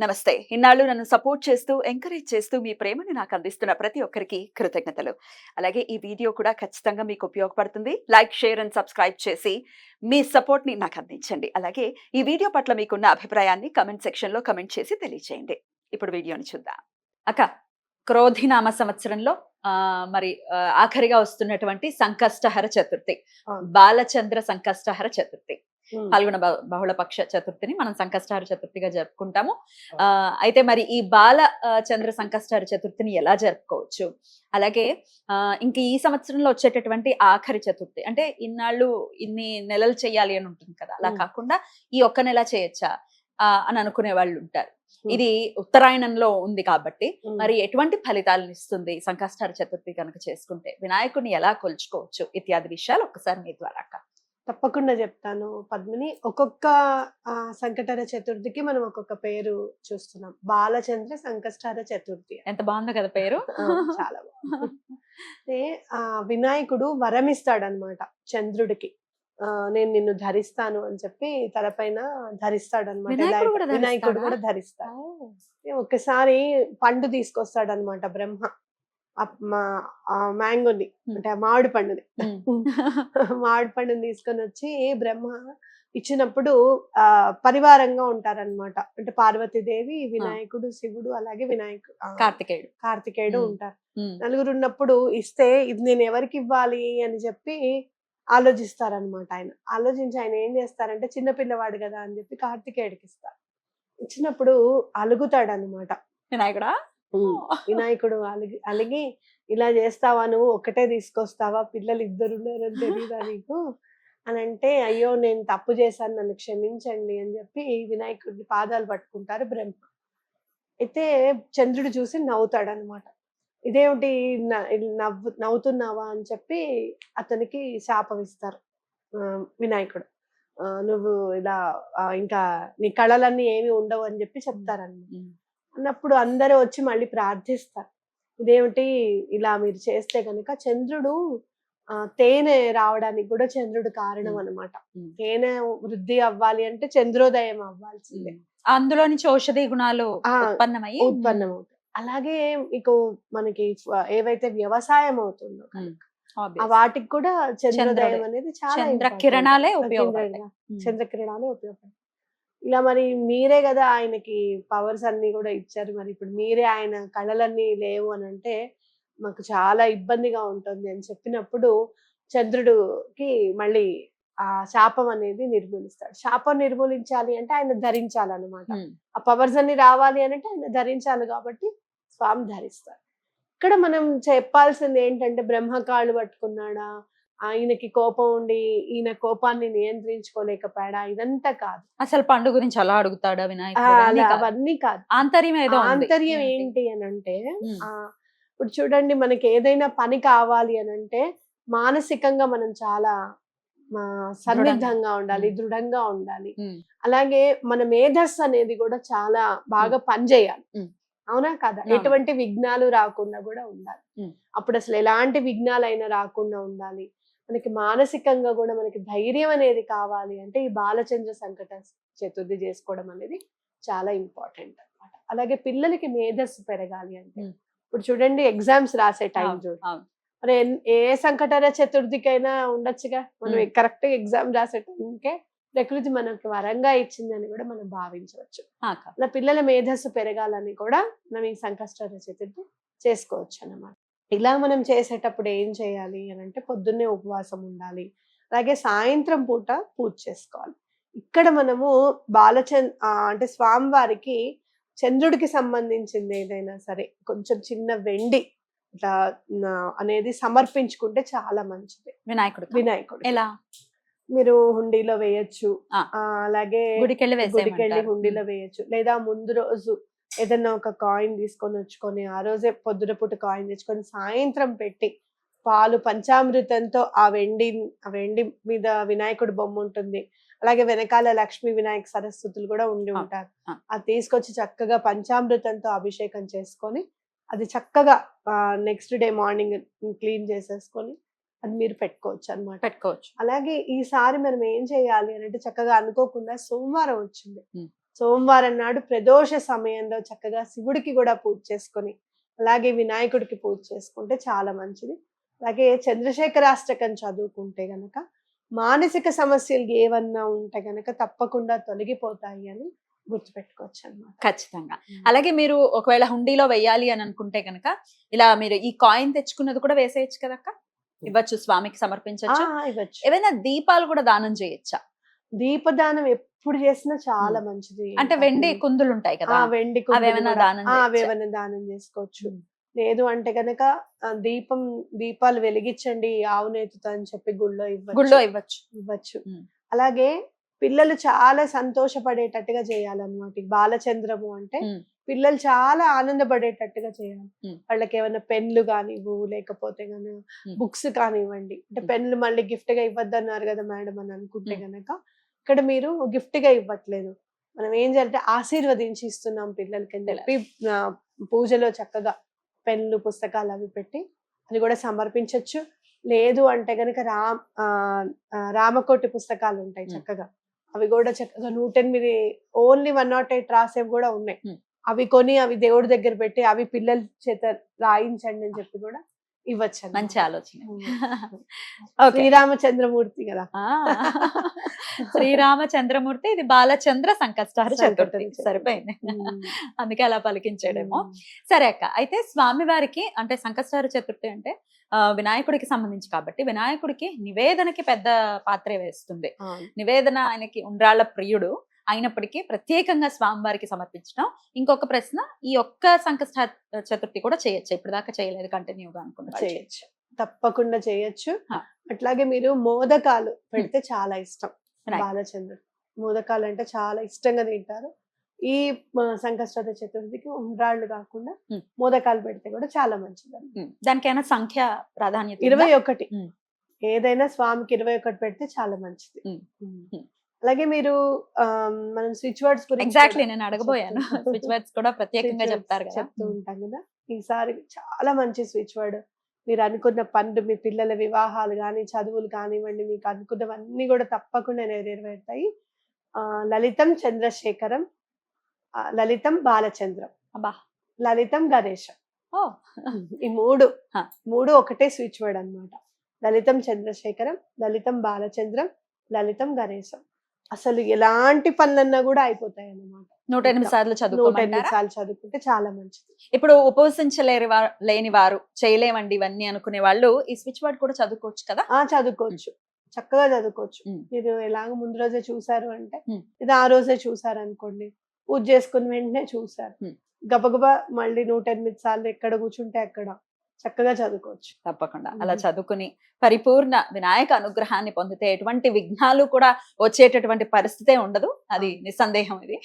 నమస్తే. ఇన్నాళ్ళు నన్ను సపోర్ట్ చేస్తూ ఎంకరేజ్ చేస్తూ మీ ప్రేమను నాకు అందిస్తున్న ప్రతి ఒక్కరికి కృతజ్ఞతలు. అలాగే ఈ వీడియో కూడా ఖచ్చితంగా మీకు ఉపయోగపడుతుంది. లైక్ షేర్ అండ్ సబ్స్క్రైబ్ చేసి మీ సపోర్ట్ని నాకు అందించండి. అలాగే ఈ వీడియో పట్ల మీకున్న అభిప్రాయాన్ని కమెంట్ సెక్షన్లో కమెంట్ చేసి తెలియజేయండి ఇప్పుడు వీడియోని చూద్దాం. అక్క క్రోధినామ సంవత్సరంలో ఆ మరి ఆఖరిగా వస్తున్నటువంటి సంకష్టహర చతుర్థి. బాలచంద్ర సంకష్టహర చతుర్థి. పాల్గొన బహు- బహుళపక్ష చతుర్థిని మనం సంకష్టహార చతుర్థిగా జరుపుకుంటాము. ఆ అయితే మరి ఈ బాల చంద్ర సంకష్టహార చతుర్థిని ఎలా జరుపుకోవచ్చు? అలాగే ఆ ఇంక ఈ సంవత్సరంలో వచ్చేటటువంటి ఆఖరి చతుర్థి అంటే ఇన్నాళ్ళు ఇన్ని నెలలు చేయాలి అని ఉంటుంది కదా అలా. కాకుండా ఈ ఒక్క నెల చేయొచ్చా? ఆ, అని అనుకునే వాళ్ళు ఉంటారు. ఇది ఉత్తరాయణంలో ఉంది కాబట్టి. మరి ఎటువంటి ఫలితాలను ఇస్తుంది సంకష్టహార చతుర్థి కనుక చేసుకుంటే? వినాయకుడిని ఎలా కొలుచుకోవచ్చు? ఇత్యాది విషయాలు ఒక్కసారి మీ ద్వారా తప్పకుండా చెప్తాను పద్మిని. ఒక్కొక్క ఆ, సంకటహర చతుర్థికి మనం ఒక్కొక్క పేరు చూస్తున్నాం. బాలచంద్ర సంకష్టహర చతుర్థి ఎంత బాగుందో కదా పేరు. చాలా బాగుంది. ఆ వినాయకుడు వరం ఇస్తాడనమాట చంద్రుడికి నేను నిన్ను ధరిస్తాను అని చెప్పి తలపైన ధరిస్తాడనమాట. వినాయకుడు కూడా వినాయకుడు ధరిస్తాడా? కూడా ధరిస్తాడు. ఒకసారి పండు తీసుకొస్తాడనమాట బ్రహ్మ. మ్యాంగోని. అంటే మామిడి పండుని. మామిడి పండుని తీసుకొని వచ్చి బ్రహ్మ ఇచ్చినప్పుడు ఆ పరివారంగా ఉంటారన్నమాట. అంటే పార్వతీదేవి వినాయకుడు శివుడు అలాగే వినాయకుడు కార్తికేయుడు. కార్తికేయుడు. ఉంటారు. నలుగురు ఉన్నప్పుడు ఇస్తే ఇది నేను ఎవరికి ఇవ్వాలి అని చెప్పి ఆలోచిస్తారనమాట ఆయన. ఆలోచించి ఆయన ఏం చేస్తారంటే చిన్న పిల్లవాడు కదా అని చెప్పి కార్తికేయుడికి ఇస్తారు. ఇచ్చినప్పుడు అలుగుతాడు అనమాట వినాయకుడా? వినాయకుడు అలిగి అలిగి ఇలా చేస్తావా నువ్వు? ఒకటే తీసుకొస్తావా? పిల్లలు ఇద్దరు ఉన్నారని తెలియదా నీకు? అని అంటే అయ్యో నేను తప్పు చేశాను నన్ను క్షమించండి అని చెప్పి వినాయకుడి పాదాలు పట్టుకుంటారు బ్రహ్మ. అయితే చంద్రుడు చూసి నవ్వుతాడు అనమాట ఇదేమిటి నవ్వు నవ్వుతున్నావా అని చెప్పి అతనికి శాపం ఇస్తారు వినాయకుడు. నువ్వు ఇలా ఇంకా నీ కళలన్నీ ఏమి ఉండవు అని చెప్పి చెప్తారన్నమాట. అన్నప్పుడు అందరూ వచ్చి మళ్ళీ ప్రార్థిస్తారు. ఇదేమిటి ఇలా మీరు చేస్తే కనుక చంద్రుడు ఆ, తేనె రావడానికి కూడా చంద్రుడు కారణం ఉమ్. తేనె వృద్ధి అవ్వాలి అంటే చంద్రోదయం అవ్వాల్సిందే. అందులో నుంచి ఔషధి గుణాలు ఆ, ఉత్పన్నమయ్యి ఉత్పన్నం అవుతుంది అలాగే మీకు మనకి ఏవైతే వ్యవసాయం అవుతుందో Obvious. వాటికి కూడా చంద్రోదయం. అనేది చాలా చంద్ర important. కిరణాలే చంద్ర- ఉపయోగపడతాయి. చంద్రకిరణాలే ఉపయోగపడతాయి. ఇలా మరి మీరే కదా ఆయనకి పవర్స్ అన్ని కూడా ఇచ్చారు. మరి ఇప్పుడు మీరే ఆయన కళలన్నీ లేవు అని అంటే మాకు చాలా ఇబ్బందిగా ఉంటుంది అని చెప్పినప్పుడు చంద్రుడికి మళ్ళీ ఆ శాపం అనేది నిర్మూలిస్తాడు. శాపం నిర్మూలించాలి అంటే ఆయన ధరించాలన్నమాట. ఆ పవర్స్ అన్ని రావాలి అని అంటే ఆయన ధరించాలి కాబట్టి స్వామి ధరిస్తారు ఇక్కడ మనం చెప్పాల్సింది ఏంటంటే బ్రహ్మ కాళ్ళు పట్టుకున్నాడా? ఆయనకి కోపం ఉండి ఈయన కోపాన్ని నియంత్రించుకోలేకపోయాడా ఇదంతా కాదు అసలు పండు గురించి అలా అడుగుతాడా కాదు. అవన్నీ కాదు ఆంతర్యం ఏదో. ఆంతర్యం ఏంటి? అని అంటే ఇప్పుడు చూడండి మనకి ఏదైనా పని కావాలి అని అంటే మానసికంగా మనం చాలా సన్నిద్ధంగా ఉండాలి. దృఢంగా ఉండాలి. అలాగే మన మేధస్సు అనేది కూడా చాలా బాగా పనిచేయాలి. అవునా కదా. ఎటువంటి విఘ్నాలు రాకుండా కూడా ఉండాలి. అప్పుడు అసలు ఎలాంటి విఘ్నాలైనా రాకుండా ఉండాలి మనకి మానసికంగా కూడా మనకి ధైర్యం అనేది కావాలి అంటే ఈ బాలచంద్ర సంకట చతుర్థి చేసుకోవడం అనేది చాలా ఇంపార్టెంట్ అన్నమాట అలాగే పిల్లలకి మేధస్సు పెరగాలి అంటే. ఇప్పుడు చూడండి ఎగ్జామ్స్ రాసే టైం అవును, చూడు అవును. మరి ఏ సంకటర చతుర్థికైనా ఉండొచ్చుగా మనం. కరెక్ట్ ఎగ్జామ్ రాసే టైంకే ప్రకృతి మనకి వరంగా ఇచ్చిందని కూడా మనం భావించవచ్చు. అలా పిల్లల మేధస్సు పెరగాలని కూడా మనం ఈ సంకష్టర చతుర్థి చేసుకోవచ్చు అన్నమాట ఇలా మనం చేసేటప్పుడు ఏం చేయాలి అని అంటే పొద్దున్నే ఉపవాసం ఉండాలి. అలాగే సాయంత్రం పూట పూజ చేసుకోవాలి. ఇక్కడ మనము బాలచంద్ అంటే స్వామివారికి చంద్రుడికి సంబంధించింది ఏదైనా సరే కొంచెం చిన్న వెండి ఇట్లా అనేది సమర్పించుకుంటే చాలా మంచిది. వినాయకుడు వినాయకుడు ఎలా? మీరు హుండీలో వేయచ్చు. అలాగే గుడికెళ్ళి. హుండీలో వేయచ్చు. లేదా ముందు రోజు ఏదన్నా ఒక కాయిన్ తీసుకొని వచ్చుకొని ఆ రోజే పొద్దున పూట కాయిన్ తెచ్చుకొని సాయంత్రం పెట్టి పాలు పంచామృతంతో ఆ వెండి ఆ వెండి మీద వినాయకుడి బొమ్మ ఉంటుంది. అలాగే వెనకాల లక్ష్మీ వినాయక సరస్వతులు కూడా ఉండి ఉంటారు. అది తీసుకొచ్చి చక్కగా పంచామృతంతో అభిషేకం చేసుకొని అది చక్కగా నెక్స్ట్ డే మార్నింగ్ క్లీన్ చేసేసుకొని అది మీరు పెట్టుకోవచ్చు అన్నమాట. పెట్టుకోవచ్చు. అలాగే ఈసారి మనం ఏం చేయాలి అని అంటే చక్కగా అనుకోకుండా సోమవారం వచ్చింది. సోమవారం నాడు ప్రదోష సమయంలో చక్కగా శివుడికి కూడా పూజ చేసుకొని అలాగే వినాయకుడికి పూజ చేసుకుంటే చాలా మంచిది. అలాగే చంద్రశేఖరాష్టకం చదువుకుంటే గనక మానసిక సమస్యలు ఏవన్నా ఉంటే గనక తప్పకుండా తొలగిపోతాయి అని గుర్తుపెట్టుకోవచ్చు అనమాట ఖచ్చితంగా అలాగే మీరు ఒకవేళ హుండీలో వెయ్యాలి అని అనుకుంటే గనక ఇలా మీరు ఈ కాయిన్ తెచ్చుకున్నది కూడా వేసేయచ్చు కదక్క ఇవ్వచ్చు స్వామికి సమర్పించవచ్చు ఇవ్వచ్చు. ఏవైనా దీపాలు కూడా దానం చేయొచ్చా? దీపదానం ఎప్పుడు చేసినా చాలా మంచిది అంటే వెండి కుందులు ఉంటాయి కదా వెండి అవేమైనా దానం చేసుకోవచ్చు. లేదు అంటే గనక దీపం దీపాలు వెలిగించండి ఆవు నేతితో అని చెప్పి గుళ్ళో ఇవ్వచ్చు గుళ్ళో ఇవ్వచ్చు ఇవ్వచ్చు. అలాగే పిల్లలు చాలా సంతోషపడేటట్టుగా చేయాలన్నమాట బాలచంద్రము అంటే. పిల్లలు చాలా ఆనందపడేటట్టుగా చేయాలి. వాళ్ళకి ఏమైనా పెన్లు కానివ్వు లేకపోతే ఉమ్. బుక్స్ కానివ్వండి అంటే. పెన్లు మళ్ళీ గిఫ్ట్గా ఇవ్వద్దన్నారు కదా మేడం అని అనుకుంటే. గనక ఇక్కడ మీరు గిఫ్ట్గా ఇవ్వట్లేదు. మనం ఏం చేయాలంటే ఆశీర్వదించి ఇస్తున్నాం పిల్లలకి అని చెప్పి పూజలో చక్కగా పెన్లు పుస్తకాలు అవి పెట్టి అది కూడా సమర్పించవచ్చు లేదు అంటే గనక రామ్ రామకోటి పుస్తకాలు ఉంటాయి. చక్కగా. అవి కూడా చక్కగా నూట ఎనిమిది ఓన్లీ వన్ నాట్ ఎయిట్ రాసేవి కూడా ఉన్నాయి. అవి కొని అవి దేవుడి దగ్గర పెట్టి అవి పిల్లల చేత రాయించండి అని చెప్పి కూడా ఇవ్వచ్చు. మంచి ఆలోచన శ్రీరామచంద్రమూర్తి కదా శ్రీరామచంద్రమూర్తి ఇది బాలచంద్ర సంకష్టార సంకట చతుర్థి. సరిపోయింది. అందుకే అలా పలికించాడేమో. సరే అక్క అయితే స్వామి వారికి అంటే సంకష్టార చతుర్థి అంటే ఆ, వినాయకుడికి సంబంధించి కాబట్టి వినాయకుడికి నివేదనకి పెద్ద పాత్రే వేస్తుంది. నివేదన ఆయనకి ఉండ్రాళ్ళ ప్రియుడు అయినప్పటికీ ప్రత్యేకంగా స్వామివారికి సమర్పించడం. ఇంకొక ప్రశ్న ఈ ఒక్క సంకష్ట చతుర్థి కూడా చేయొచ్చు. ఇప్పుడు దాకా చేయలేదు కంటిన్యూగా అనుకున్నా చేయొచ్చు. తప్పకుండా చేయొచ్చు. అట్లాగే మీరు మోదకాలు పెడితే చాలా ఇష్టం. బాలచంద్రుడు. మోదకాలు అంటే చాలా ఇష్టంగా తింటారు. ఈ మ, సంకష్ట చతుర్థికి ఉండ్రాళ్ళు కాకుండా. మోదకాలు పెడితే కూడా చాలా మంచిది దానికైనా సంఖ్య ప్రాధాన్యత? ఇరవై ఒకటి. ఏదైనా స్వామికి ఇరవై ఒకటి పెడితే చాలా మంచిది. అలాగే మీరు మనం స్విచ్ వర్డ్స్ గురించి ఎగ్జాక్ట్లీ కూడా నేను అడగబోయాను. స్విచ్ వర్డ్స్ కూడా ప్రత్యేకంగా చెప్తారు కదా. చెప్తూ ఉంటాం కదా. ఈసారి చాలా మంచి స్విచ్ వర్డ్ మీరు అనుకున్న పనులు మీ పిల్లల వివాహాలు కానీ చదువులు కానివ్వండి మీకు అనుకున్నవన్నీ కూడా తప్పకుండా నెరవేరుతాయి. లలితం చంద్రశేఖరం లలితం బాలచంద్రం అబ్బా. లలితం గణేశం. ఓ. ఈ మూడు. మూడు ఒకటే స్విచ్ వర్డ్ అన్నమాట. లలితం చంద్రశేఖరం లలితం బాలచంద్రం లలితం గణేశం. అసలు ఎలాంటి పనులన్నా కూడా అయిపోతాయి అన్నమాట నూట ఎనిమిది సార్లు నూట ఎనిమిది సార్లు చదువుకుంటే చాలా మంచిది. ఇప్పుడు ఉపవసించలేని వారు లేని వారు చేయలేమండి ఇవన్నీ అనుకునే వాళ్ళు ఈ స్విచ్ వర్డ్ కూడా చదువుకోవచ్చు కదా? ఆ చదువుకోవచ్చు. చక్కగా చదువుకోవచ్చు. మీరు ఎలాగ ముందు రోజే చూసారు అంటే. ఇది ఆ రోజే చూసారు అనుకోండి పూజ చేసుకుని వెంటనే చూసారు. గబగబా మళ్ళీ నూట ఎనిమిది సార్లు ఎక్కడ కూర్చుంటే అక్కడ. చక్కగా చదువుకోవచ్చు. తప్పకుండా. అలా. చదువుకుని పరిపూర్ణ వినాయక అనుగ్రహాన్ని పొందితే ఎటువంటి విఘ్నాలు కూడా వచ్చేటటువంటి పరిస్థితే ఉండదు. అది నిస్సందేహం ఇది.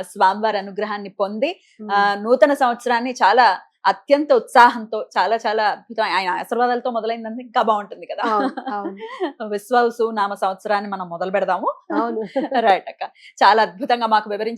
స్వామివారి అనుగ్రహాన్ని పొంది ఆ, నూతన సంవత్సరాన్ని చాలా అత్యంత ఉత్సాహంతో చాలా చాలా అద్భుతం. ఆయన ఆశీర్వాదాలతో మొదలైందంటే ఇంకా బాగుంటుంది కదా. విశ్వాసు నామ సంవత్సరాన్ని మనం మొదలు పెడదాము. రైట్ అక్క. చాలా అద్భుతంగా మాకు వివరించారు.